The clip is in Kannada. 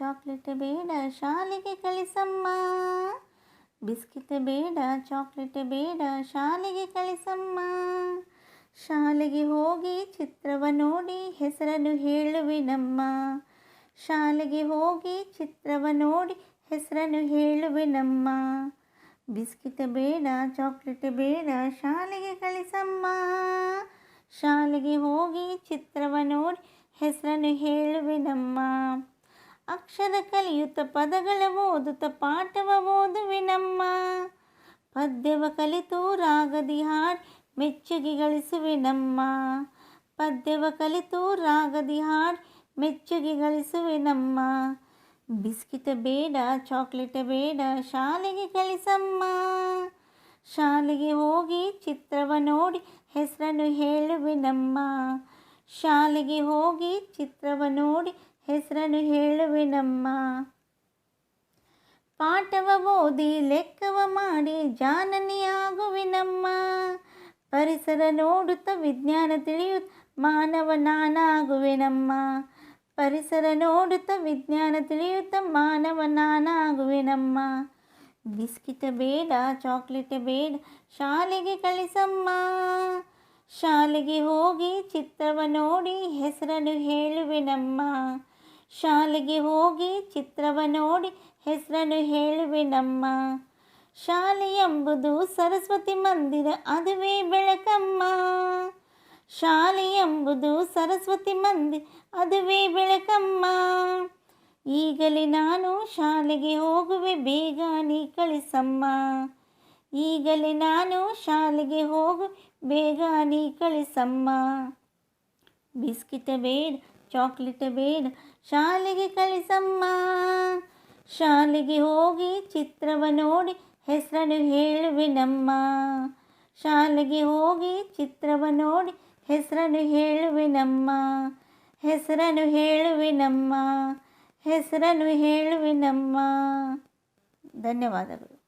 ಚಾಕ್ಲೇಟ್ ಬೇಡ, ಶಾಲೆಗೆ ಕಳಿಸಮ್ಮ. ಬಿಸ್ಕಿಟ್ ಬೇಡ ಚಾಕ್ಲೇಟ್ ಬೇಡ, ಶಾಲೆಗೆ ಕಳಿಸಮ್ಮ. ಶಾಲೆಗೆ ಹೋಗಿ ಚಿತ್ರವ ನೋಡಿ ಹೆಸರನ್ನು ಹೇಳುವೆನಮ್ಮ ಶಾಲೆಗೆ ಹೋಗಿ ಚಿತ್ರವ ನೋಡಿ ಹೆಸರನ್ನು ಹೇಳುವೆನಮ್ಮ ಬಿಸ್ಕಿಟ್ ಬೇಡ ಚಾಕ್ಲೇಟ್ ಬೇಡ, ಶಾಲೆಗೆ ಕಳಿಸಮ್ಮ. ಶಾಲೆಗೆ ಹೋಗಿ ಚಿತ್ರವ ನೋಡಿ ಹೆಸರನ್ನು ಹೇಳುವೆನಮ್ಮ ಅಕ್ಷರ ಕಲಿಯುತ್ತ ಪದಗಳ ಓದುತ್ತ ಪಾಠವ ಓದುವಿನಮ್ಮ. ಪದ್ಯವ ಕಲಿತು ರಾಗದಿ ಹಾಡಿ ಮೆಚ್ಚುಗೆ ಗಳಿಸುವೆನಮ್ಮ. ಪದ್ಯವ ಕಲಿತು ರಾಗದಿ ಹಾಡಿ ಮೆಚ್ಚುಗೆ ಗಳಿಸುವೆನಮ್ಮ. ಬಿಸ್ಕಿಟ ಬೇಡ, ಚಾಕ್ಲೇಟ ಬೇಡ, ಶಾಲೆಗೆ ಕಳಿಸಮ್ಮ. ಶಾಲೆಗೆ ಹೋಗಿ ಚಿತ್ರವ ನೋಡಿ ಹೆಸರನ್ನು ಹೇಳುವೆನಮ್ಮ. ಶಾಲೆಗೆ ಹೋಗಿ ಚಿತ್ರವ ನೋಡಿ ಹೆಸರನ್ನು ಹೇಳುವೆನಮ್ಮ ಪಾಠವ ಓದಿ ಲೆಕ್ಕವ ಮಾಡಿ ಜಾನನಿಯಾಗುವೆನಮ್ಮ. ಪರಿಸರ ನೋಡುತ್ತ ವಿಜ್ಞಾನ ತಿಳಿಯುತ್ತ ಮಾನವ ನಾನಾಗುವೆನಮ್ಮ. ಪರಿಸರ ನೋಡುತ್ತ ವಿಜ್ಞಾನ ತಿಳಿಯುತ್ತ ಮಾನವ ನಾನಾಗುವೆನಮ್ಮ. ಬಿಸ್ಕಿಟ್ ಬೇಡ, ಚಾಕ್ಲೇಟ್ ಬೇಡ, ಶಾಲೆಗೆ ಕಳಿಸಮ್ಮ. ಶಾಲೆಗೆ ಹೋಗಿ ಚಿತ್ರವ ನೋಡಿ ಹೆಸರನ್ನು ಹೇಳುವೆನಮ್ಮ. ಶಾಲೆಗೆ ಹೋಗಿ ಚಿತ್ರವ ನೋಡಿ ಹೆಸರನ್ನು ಹೇಳುವೆನಮ್ಮ ಶಾಲೆ ಎಂಬುದು ಸರಸ್ವತಿ ಮಂದಿರ, ಅದುವೇ ಬೆಳಕಮ್ಮ. ಶಾಲೆ ಎಂಬುದು ಸರಸ್ವತಿ ಮಂದಿರ, ಅದುವೇ ಬೆಳಕಮ್ಮ. ಈಗಲೇ ನಾನು ಶಾಲೆಗೆ ಹೋಗುವೆ, ಬೇಗ ನೀ ಕಳಿಸಮ್ಮ. ಈಗಲೇ ನಾನು ಶಾಲೆಗೆ ಹೋಗು ಬೇಗ ನೀ ಕಳಿಸಮ್ಮ. ಬಿಸ್ಕಿಟ ಬೇಡ ಚಾಕ್ಲೇಟ್ ಬೇಡ. ಶಾಲೆಗೆ ಕಳಿಸಮ್ಮ. ಶಾಲೆಗೆ ಹೋಗಿ ಚಿತ್ರವ ನೋಡಿ ಹೆಸರನ್ನು ಹೇಳುವೆನಮ್ಮ ಶಾಲೆಗೆ ಹೋಗಿ ಚಿತ್ರವ ನೋಡಿ ಹೆಸರನ್ನು ಹೇಳುವೆನಮ್ಮ ಹೆಸರನ್ನು ಹೇಳುವೆನಮ್ಮ ಹೆಸರನ್ನು ಹೇಳುವೆನಮ್ಮ ಧನ್ಯವಾದಗಳು.